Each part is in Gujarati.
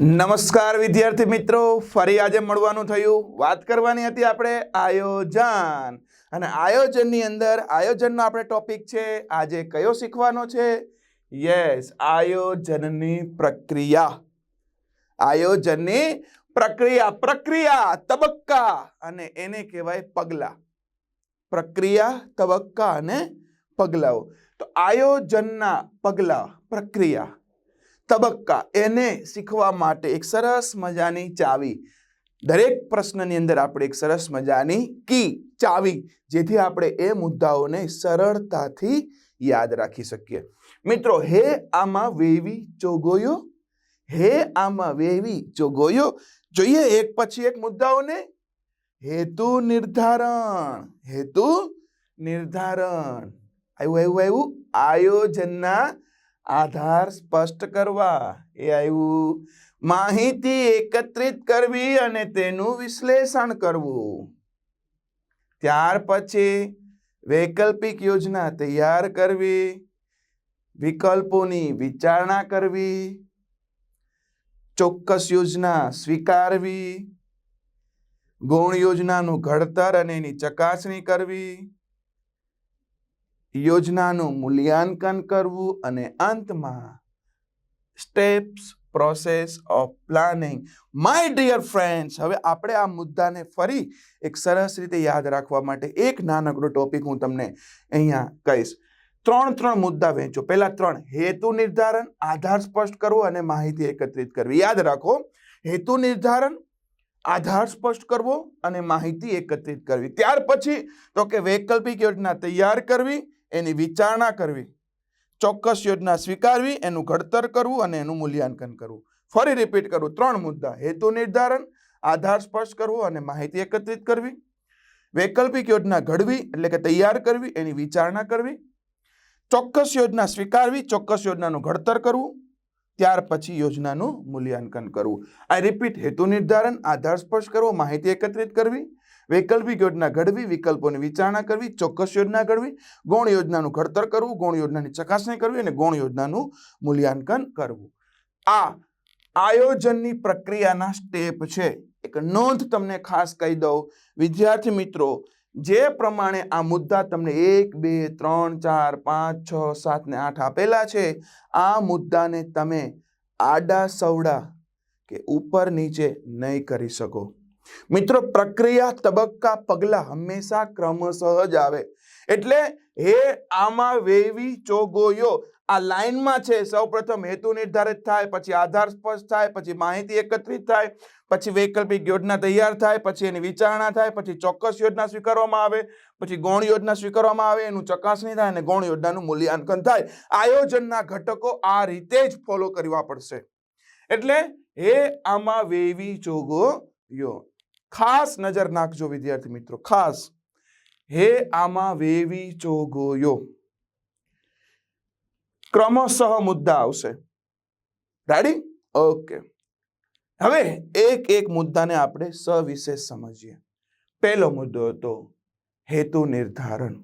નમસ્કાર વિદ્યાર્થી મિત્રો, ફરી આજે મળવાનું થયું. વાત કરવાની હતી આપણે આયોજન. અને આયોજનની અંદર, આયોજનનો આપણે ટોપિક છે, આજે કયો શીખવાનો છે? યસ આયોજનની પ્રક્રિયા. આયોજનની પ્રક્રિયા પ્રક્રિયા, તબક્કા અને એને કહેવાય પગલા. પ્રક્રિયા, તબક્કા અને પગલાઓ. તો આયોજનના પગલા, પ્રક્રિયા. તબક્કા, એને શીખવા માટે એક સરસ મજાની ચાવી. દરેક પ્રશ્નની અંદર આપણે એક સરસ મજાની કી, ચાવી, જેથી આપણે એ મુદ્દાઓને સરળતાથી યાદ રાખી શકીએ. મિત્રો, હે આમાં વેવી જોગોયો હે આમાં વેવી જોગોયો જોઈએ એક પછી એક મુદ્દાઓને. હેતુ નિર્ધારણ હેતુ નિર્ધારણ. આવ્યું આવ્યું આવ્યું આયોજનના આધાર સ્પષ્ટ કરવા. એ આવ્યું. માહિતી એકત્રિત કરવી અને તેનું વિશ્લેષણ કરવું. ત્યાર પછી વૈકલ્પિક યોજના તૈયાર કરવી. વિકલ્પોની વિચારણા કરવી. ચોક્કસ યોજના સ્વીકારવી. ગૌણ યોજનાનું ઘડતર અને એની ચકાસણી કરવી. યોજનાનું મૂલ્યાંકન કરવું અને અંતમાં steps process of planning my dear friends હવે આપણે આ મુદ્દાને ફરી એક સરસ રીતે યાદ રાખવા માટે એક નાનકડો ટોપિક હું તમને અહીંયા કહીશ. ત્રણ ત્રણ મુદ્દા વહેંચો. પહેલા ત્રણ, હેતુ નિર્ધારણ, આધાર સ્પષ્ટ કરવો અને માહિતી એકત્રિત કરવી. યાદ રાખો, હેતુ નિર્ધારણ, આધાર સ્પષ્ટ કરવો અને માહિતી એકત્રિત કરવી. ત્યાર પછી તો કે વૈકલ્પિક યોજના તૈયાર કરવી એની વિચારણા કરવી, ચોક્કસ યોજના સ્વીકારવી, એનું ઘડતર કરવું અને એનું મૂલ્યાંકન કરવું. ફરી રિપીટ કરું, ત્રણ મુદ્દા. હેતુ નિર્ધારણ, આધાર સ્પર્શ કરવો અને માહિતી એકત્રિત કરવી. વૈકલ્પિક યોજના ઘડવી એટલે કે તૈયાર કરવી, એની વિચારણા કરવી. ચોક્કસ યોજના સ્વીકારવી, ચોક્કસ યોજનાનું ઘડતર કરવું. ત્યાર પછી યોજનાનું મૂલ્યાંકન કરવું. આ રિપીટ હેતુ નિર્ધારણ, આધાર સ્પર્શ કરવો, માહિતી એકત્રિત કરવી. વૈકલ્પિક યોજના ઘડવી, વિકલ્પોની વિચારણા કરવી, ચોક્કસ યોજના ઘડવી, ગૌણ યોજનાનું ઘડતર કરવું, ગૌણ યોજનાની ચકાસણી કરવી અને ગૌણ યોજનાનું મૂલ્યાંકન કરવું. આ આયોજનની પ્રક્રિયાના સ્ટેપ છે. એક નોંધ તમને ખાસ કહી દઉં. વિદ્યાર્થી મિત્રો, જે પ્રમાણે આ મુદ્દા તમને એક, બે, ત્રણ, ચાર, પાંચ, છ, સાત ને આઠ આપેલા છે, આ મુદ્દાને તમે આડા સવડા કે ઉપર નીચે નહીં કરી શકો. મિત્રો, પ્રક્રિયા તબક્કા પગલા હંમેશા ક્રમશઃ જ આવે. એટલે હે આમાં વેવી ચોગોયો, આ લાઇનમાં છે. સૌપ્રથમ હેતુ નિર્ધારિત થાય, પછી આધાર સ્પષ્ટ થાય, પછી માહિતી એકત્રિત થાય, પછી વૈકલ્પિક યોજના તૈયાર થાય, પછી એની વિચારણા થાય, પછી ચોક્કસ યોજના સ્વીકારવામાં આવે, પછી ગૌણ યોજના સ્વીકારવામાં આવે, એનું ચકાસણી થાય અને ગૌણ યોજનાનું મૂલ્યાંકન થાય. આયોજનના ઘટકો આ રીતે જ ફોલો કરવા પડશે. એટલે હે આમાં વેવી ચોગો યો ખાસ નજર નાખજો વિદ્યાર્થી મિત્રો, ખાસ. હે આમાં વેવી ચોગોયો. ક્રમશઃ મુદ્દા આવશે. રેડી ઓકે હવે એક એક મુદ્દાને આપણે સવિશેષ સમજીએ. પહેલો મુદ્દો હતો હેતુ નિર્ધારણ.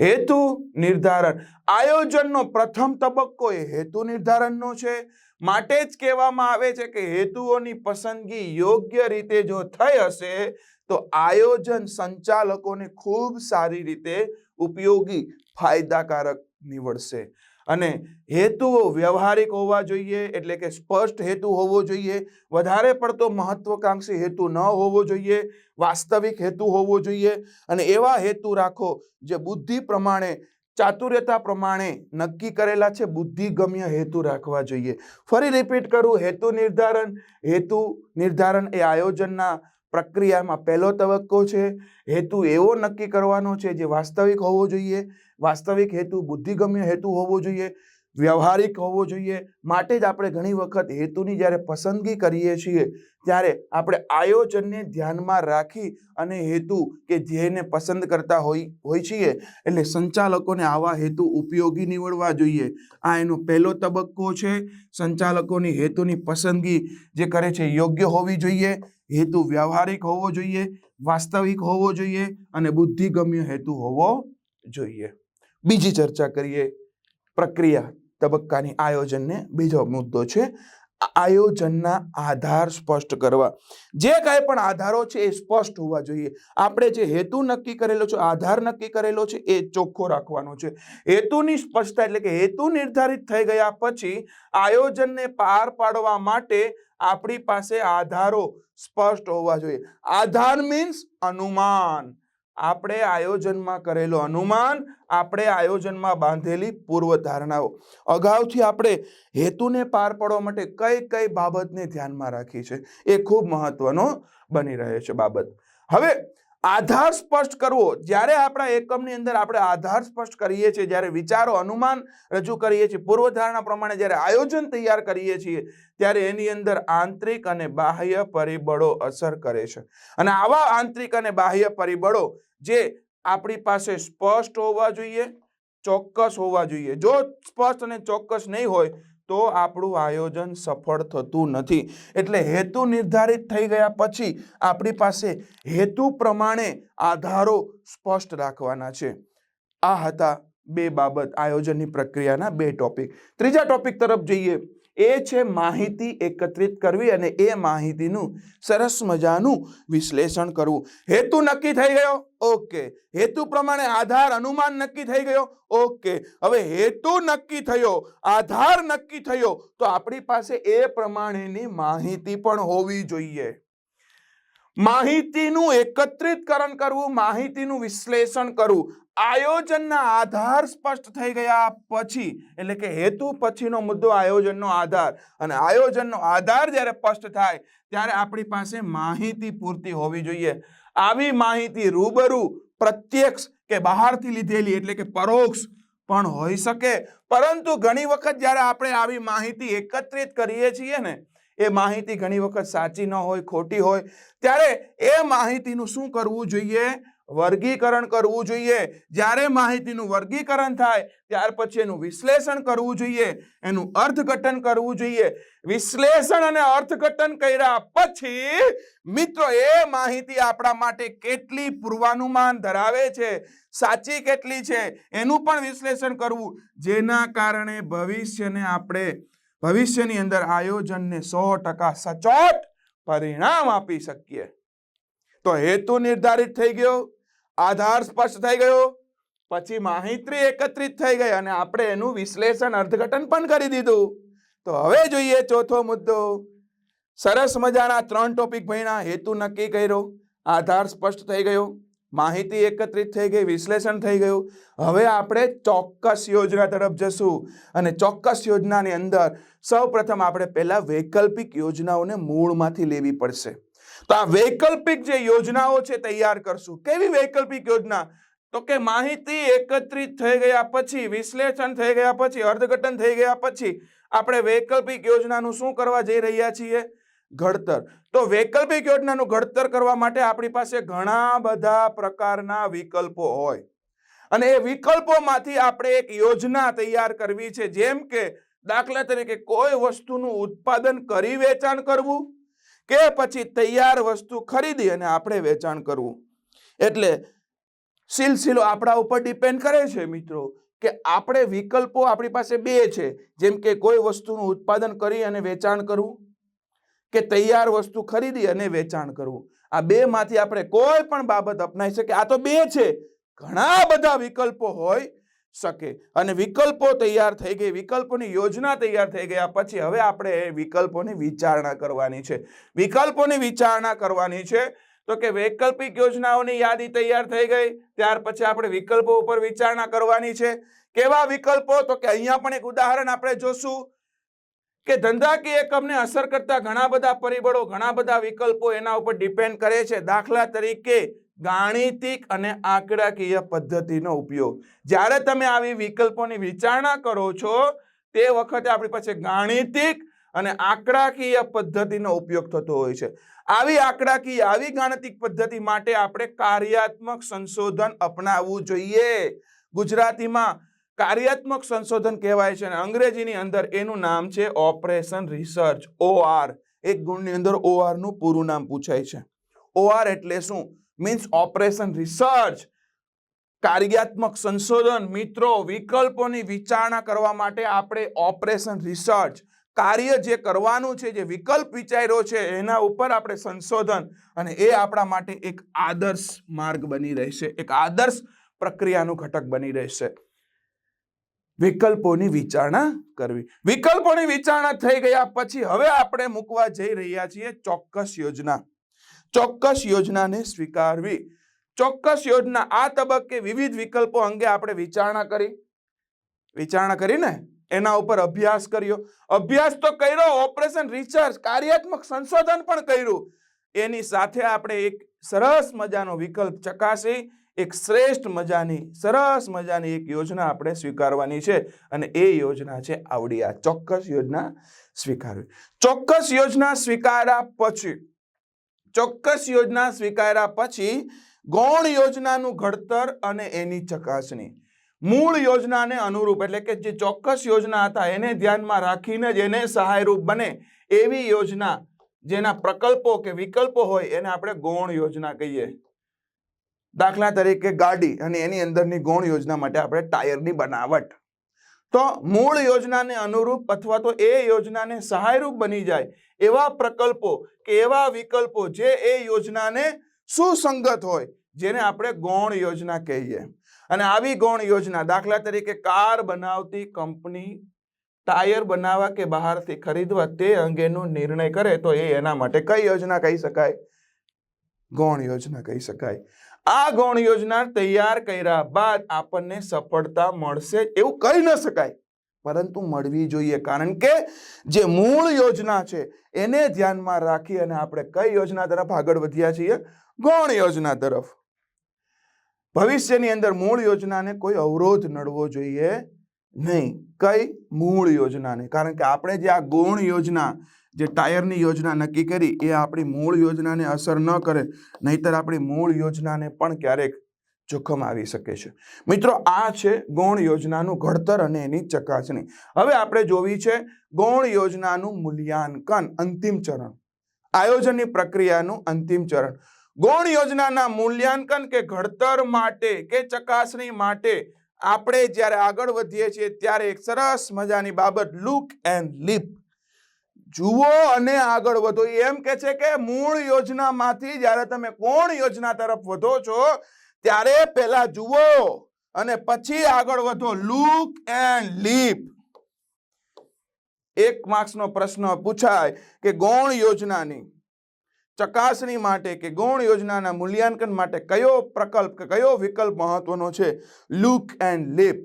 હેતુ નિર્ધારણ. આયોજનનો પ્રથમ તબક્કો એ હેતુ નિર્ધારણનો છે. માટે જ કહેવામાં આવે છે કે હેતુઓની પસંદગી યોગ્ય રીતે જો થઈ હશે, તો આયોજન સંચાલકોને ખૂબ સારી રીતે ઉપયોગી, ફાયદાકારક નીવડશે. અને હેતુઓ વ્યવહારિક હોવા જોઈએ, એટલે કે સ્પષ્ટ હેતુ હોવો જોઈએ. વધારે પડતો મહત્વકાંક્ષી હેતુ ન હોવો જોઈએ, વાસ્તવિક હેતુ હોવો જોઈએ. અને એવા હેતુ રાખો જે બુદ્ધિ પ્રમાણે, ચાતુર્યતા પ્રમાણે નક્કી કરેલા છે, બુદ્ધિગમ્ય હેતુ રાખવા જોઈએ. ફરી રિપીટ કરું, હેતુ નિર્ધારણ. હેતુ નિર્ધારણ એ આયોજનના પ્રક્રિયામાં પહેલો તબક્કો છે, હેતુ એવો નક્કી કરવાનો છે જે વાસ્તવિક હોવો જોઈએ, વાસ્તવિક હેતુ બુદ્ધિગમ્ય હેતુ હોવો જોઈએ, વ્યવહારિક હોવો જોઈએ. માટે જ આપણે ઘણી વખત હેતુની જ્યારે પસંદગી કરીએ છીએ, ત્યારે આપણે આયોજનને ધ્યાનમાં રાખી અને હેતુ કે જેને પસંદ કરતા હોય હોય છીએ. એટલે સંચાલકોને આવા હેતુ ઉપયોગી નીવડવા જોઈએ. આ એનો પહેલો તબક્કો છે. સંચાલકોની હેતુની પસંદગી જે કરે છે, યોગ્ય હોવી જોઈએ. હેતુ વ્યવહારિક હોવો જોઈએ, વાસ્તવિક હોવો જોઈએ અને બુદ્ધિગમ્ય હેતુ હોવો જોઈએ. બીજી ચર્ચા કરીએ પ્રક્રિયા તબક્કાની આયોજનને. બીજો મુદ્દો છે આયોજનના આધાર સ્પષ્ટ કરવા. જે કાંઈ પણ આધારો છે એ સ્પષ્ટ હોવા જોઈએ. આપણે જે હેતુ નક્કી કરેલો છે, આધાર નક્કી કરેલો છે, એ ચોખ્ખો રાખવાનો છે. હેતુની સ્પષ્ટતા એટલે કે હેતુ નિર્ધારિત થઈ ગયા પછી આયોજનને પાર પાડવા માટે આપણી પાસે આધારો સ્પષ્ટ હોવા જોઈએ. આધાર મીન્સ અનુમાન. આપણે આયોજનમાં કરેલો અનુમાન, આપણે આયોજનમાં બાંધેલી પૂર્વધારણાઓ. અગાઉથી આપણે હેતુને પાર પાડવા માટે કઈ કઈ બાબતને ધ્યાનમાં રાખી છે એ ખૂબ મહત્વનો બની રહે છે બાબત. હવે આધાર સ્પષ્ટ કરવો. જ્યારે આપણા એકમની અંદર આપણે આધાર સ્પષ્ટ કરીએ છીએ, જ્યારે વિચારો, અનુમાન રજૂ કરીએ છીએ, પૂર્વધારણા પ્રમાણે જ્યારે આયોજન તૈયાર કરીએ છીએ, ત્યારે એની અંદર આંતરિક અને બાહ્ય પરિબળો અસર કરે છે. અને આવા આંતરિક અને બાહ્ય પરિબળો જે આપણી પાસે સ્પષ્ટ હોવા જોઈએ, ચોક્કસ હોવા જોઈએ. જો સ્પષ્ટ અને ચોક્કસ નહીં હોય તો આપણું આયોજન સફળ થતું નથી. એટલે હેતુ નિર્ધારિત થઈ ગયા પછી આપણી પાસે હેતુ પ્રમાણે આધારો સ્પષ્ટ રાખવાના છે. આ હતા બે બાબત આયોજનની પ્રક્રિયાના બે ટોપિક ત્રીજા ટોપિક તરફ જઈએ. એ છે માહિતી એકત્રિત કરવી અને એ માહિતીનું સરસ મજાનું વિશ્લેષણ કરવું. હેતુ નક્કી થઈ ગયો? ઓકે. હેતુ પ્રમાણે આધાર અનુમાન નક્કી થઈ ગયો? ઓકે. હવે હેતુ નક્કી થયો, આધાર નક્કી થયો, તો આપણી પાસે એ પ્રમાણેની માહિતી પણ હોવી જોઈએ. માહિતીનું એકત્રિતકરણ કરવું, માહિતીનું વિશ્લેષણ કરવું, આયોજનના આધાર સ્પષ્ટ થઈ ગયા પછી, એટલે કે હેતુ પછીનો મુદ્દો આયોજનનો આધાર. અને આયોજનનો આધાર જ્યારે સ્પષ્ટ થાય, ત્યારે આપણી પાસે માહિતી પૂરતી હોવી જોઈએ. આવી માહિતી રૂબરૂ, પ્રત્યક્ષ કે બહારથી લીધેલી એટલે કે પરોક્ષ પણ હોઈ શકે. પરંતુ ઘણી વખત જ્યારે આપણે આવી માહિતી એકત્રિત કરીએ છીએ ને એ માહિતી ઘણી વખત સાચી ન હોય, ખોટી હોય, ત્યારે એ માહિતીનું શું કરવું જોઈએ? વર્ગીકરણ કરવું જોઈએ. જ્યારે માહિતીનું વર્ગીકરણ થાય, ત્યાર પછી એનું વિશ્લેષણ કરવું જોઈએ, એનું અર્થઘટન કરવું જોઈએ. વિશ્લેષણ અને અર્થઘટન કર્યા પછી, મિત્રો, એ માહિતી આપણા માટે કેટલી પૂર્વાનુમાન ધરાવે છે, સાચી કેટલી છે, એનું પણ વિશ્લેષણ કરવું. જેના કારણે ભવિષ્યને આપણે ભવિષ્યની અંદર આયોજનને સો ટકા સચોટ પરિણામ આપી શકીએ. તો હેતુ નિર્ધારિત થઈ ગયો, આધાર સ્પષ્ટ થઈ ગયો, પછી માહિતી એકત્રિત થઈ ગઈ અને આપણે એનું વિશ્લેષણ અર્થઘટન પણ કરી દીધું. તો હવે જોઈએ ચોથો મુદ્દો. સરસ મજાના ત્રણ ટોપિક ભણ્યા, હેતુ નક્કી કર્યો, આધાર સ્પષ્ટ થઈ ગયો માહિતી એકત્રિત થઈ ગઈ, વિશ્લેષણ થઈ ગયું. હવે આપણે ચોક્કસ યોજના તરફ જશું અને ચોક્કસ યોજનાની અંદર સૌપ્રથમ આપણે પહેલા વૈકલ્પિક યોજનાઓને મૂળમાંથી લેવી પડશે. તો આ વૈકલ્પિક જે યોજનાઓ છે તૈયાર કરશું. કેવી વૈકલ્પિક યોજના? તો કે માહિતી એકત્રિત થઈ ગયા પછી, વિશ્લેષણ થઈ ગયા પછી, અર્થઘટન થઈ ગયા પછી આપણે વૈકલ્પિક યોજનાનું શું કરવા જઈ રહ્યા છીએ? ઘડતર. તો વૈકલ્પિક યોજનાનું ઘડતર કરવા માટે આપણી પાસે ઘણા બધા પ્રકારના વિકલ્પો હોય. અને એ વિકલ્પોમાંથી આપણે એક યોજના તૈયાર કરવી છે, જેમ કે દાખલા તરીકે કોઈ વસ્તુનું ઉત્પાદન કરી વેચાણ કરવું કે પછી તૈયાર વસ્તુ ખરીદી અને આપણે વેચાણ કરવું. એટલે સિલસિલો આપણા ઉપર ડિપેન્ડ કરે છે, મિત્રો, કે આપણે વિકલ્પો આપણી પાસે બે છે, જેમ કે કોઈ વસ્તુનું ઉત્પાદન કરી અને વેચાણ કરવું કે તૈયાર વસ્તુ ખરીદી અને વેચાણ કરવું. આ બે માંથી આપણે કોઈ પણ બાબત અપનાવી શકીએ આ તો બે છે. ઘણા બધા વિકલ્પો હોય શકે. અને વિકલ્પો તૈયાર થઈ ગઈ, વિકલ્પોની યોજના તૈયાર થઈ ગયા પછી હવે આપણે વિકલ્પોની વિચારણા કરવાની છે. વિકલ્પોની વિચારણા કરવાની છે તો કે વૈકલ્પિક યોજનાઓની યાદી તૈયાર થઈ ગઈ, ત્યાર પછી આપણે વિકલ્પો ઉપર વિચારણા કરવાની છે. કેવા વિકલ્પો? તો કે અહીંયા પણ એક ઉદાહરણ આપણે જોશું. કે ધંધાકીય એકમને અસર કરતા ઘણા બધા પરિબળો, ઘણા બધા વિકલ્પો એના ઉપર ડિપેન્ડ કરે છે. દાખલા તરીકે ગાણિતિક અને આંકડાકીય પદ્ધતિનો ઉપયોગ. જ્યારે તમે આવી વિકલ્પોની વિચારણા કરો છો, તે વખતે આપણી પાસે ગાણિતિક અને આંકડાકીય પદ્ધતિનો ઉપયોગ થતો હોય છે. આવી આંકડાકીય, આવી ગાણિતિક પદ્ધતિ માટે આપણે કાર્યાત્મક સંશોધન અપનાવવું જોઈએ. ગુજરાતીમાં કાર્યાત્મક સંશોધન કહેવાય છે અને અંગ્રેજીની અંદર એનું નામ છે ઓપરેશન રિસર્ચ ઓઆર એક ગુણની અંદર ઓઆરનું પૂરું નામ પૂછાય છે. ઓઆર એટલે શું? મીન્સ ઓપરેશન રિસર્ચ કાર્યાત્મક સંશોધન, મિત્રો, વિકલ્પોની વિચારણા કરવા માટે આપણે ઓપરેશન રિસર્ચ કાર્ય જે કરવાનું છે, જે વિકલ્પ વિચાર્યો છે, એના ઉપર આપણે સંશોધન અને એ આપણા માટે એક આદર્શ માર્ગ બની રહેશે, એક આદર્શ પ્રક્રિયાનું ઘટક બની રહેશે. વિકલ્પોની વિચારણા કરવી. વિકલ્પોની વિચારણા થઈ ગયા પછી હવે આપણે મૂકવા જઈ રહ્યા છીએ ચોક્કસ યોજના. ચોક્કસ યોજનાને સ્વીકારવી. ચોક્કસ યોજના આ તબક્કે વિવિધ વિકલ્પો અંગે આપણે વિચારણા કરી. વિચારણા કરીને એના ઉપર અભ્યાસ કર્યો. અભ્યાસ તો કર્યો, ઓપરેશન, રિસર્ચ, કાર્યાત્મક સંશોધન પણ કર્યું. એની સાથે આપણે એક સરસ મજાનો વિકલ્પ ચકાસી એક શ્રેષ્ઠ મજાની, સરસ મજાની એક યોજના આપણે સ્વીકારવાની છે અને એ યોજના છે આવડી આ ચોક્કસ યોજના સ્વીકારવી. ચોક્કસ યોજના સ્વીકાર્યા પછી, ચોક્કસ યોજના સ્વીકાર્યા પછી ગૌણ યોજનાનું ઘડતર અને એની ચકાસણી. મૂળ યોજનાને અનુરૂપ એટલે કે જે ચોક્કસ યોજના હતા એને ધ્યાનમાં રાખીને જ એને સહાયરૂપ બને એવી યોજના, જેના પ્રકલ્પો કે વિકલ્પો હોય એને આપણે ગૌણ યોજના કહીએ. દાખલા તરીકે ગાડી અને એની અંદરની ગૌણ યોજના માટે આપણે ટાયરની બનાવટ. તો મૂળ યોજનાને અનુરૂપ અથવા તો એ યોજનાને સહાયરૂપ બની જાય એવા પ્રકલ્પો કે એવા વિકલ્પો જે એ યોજનાને સુસંગત હોય, જેને આપણે ગૌણ યોજના કહીએ. અને આવી ગૌણ યોજના દાખલા તરીકે કાર બનાવતી કંપની ટાયર બનાવવા કે બહારથી ખરીદવા તે અંગેનો નિર્ણય કરે તો એ એના માટે કઈ યોજના કહી શકાય? ગૌણ યોજના કહી શકાય. આ ગૌણ યોજના તૈયાર કર્યા બાદ આપણને સફળતા મળશે એવું કહી ન શકાય. પરંતુ મળવી જોઈએ, કારણ કે જે મૂળ યોજના છે, એને ધ્યાનમાં રાખી અને આપણે કઈ યોજના તરફ આગળ વધ્યા છીએ? ગૌણ યોજના તરફ. ભવિષ્યની અંદર મૂળ યોજનાને કોઈ અવરોધ નડવો જોઈએ નહીં. કઈ? મૂળ યોજનાને. કારણ કે આપણે જે આ ગૌણ યોજના જે ટાયરની યોજના નક્કી કરી, એ આપણી મૂળ યોજનાને અસર ન કરે, નહીતર આપણી મૂળ યોજનાને પણ ક્યારેક જોખમ આવી શકે છે. મિત્રો, આ છે ગૌણ યોજનાનું ઘડતર અને એની ચકાસણી. હવે આપણે જોવી છે ગૌણ યોજનાનું મૂલ્યાંકન અંતિમ ચરણ. આયોજનની પ્રક્રિયાનું અંતિમ ચરણ. ગૌણ યોજનાના મૂલ્યાંકન કે ઘડતર માટે કે ચકાસણી માટે આપણે જ્યારે આગળ વધીએ છીએ, ત્યારે એક સરસ મજાની બાબત લુક એન્ડ લીપ જુઓ અને આગળ વધો. એમ કે છે કે મૂળ યોજનામાંથી જ્યારે તમે કોણ યોજના તરફ વધો છો, ત્યારે પહેલા જુઓ અને પછી આગળ વધો. લુક એન્ડ લીપ એક માર્ક્સનો પ્રશ્ન પૂછાય કે ગૌણ યોજનાની ચકાસણી માટે કે ગૌણ યોજનાના મૂલ્યાંકન માટે કયો પ્રકલ્પ કયો વિકલ્પ મહત્વનો છે? લુક એન્ડ લીપ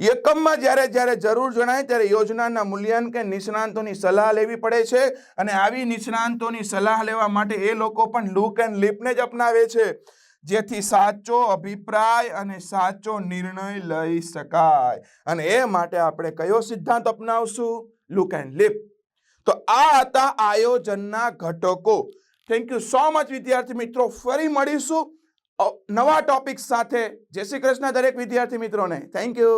એકમમાં જ્યારે જ્યારે જરૂર જણાય ત્યારે યોજનાના મૂલ્યાંકન નિષ્ણાંતોની સલાહ લેવી પડે છે અને આવી નિષ્ણાંતોની સલાહ લેવા માટે એ લોકો પણ લુક એન્ડ લીપને જ અપનાવે છે. જેથી સાચો અભિપ્રાય અને સાચો નિર્ણય લઈ શકાય. અને એ માટે આપણે કયો સિદ્ધાંત અપનાવશું? Look and leap. તો આ હતા આયોજનના ઘટકો. થેન્ક યુ સો મચ વિદ્યાર્થી મિત્રો. ફરી મળીશું. નવા ટોપિક સાથે. જય શ્રી કૃષ્ણ દરેક વિદ્યાર્થી મિત્રોને. Thank you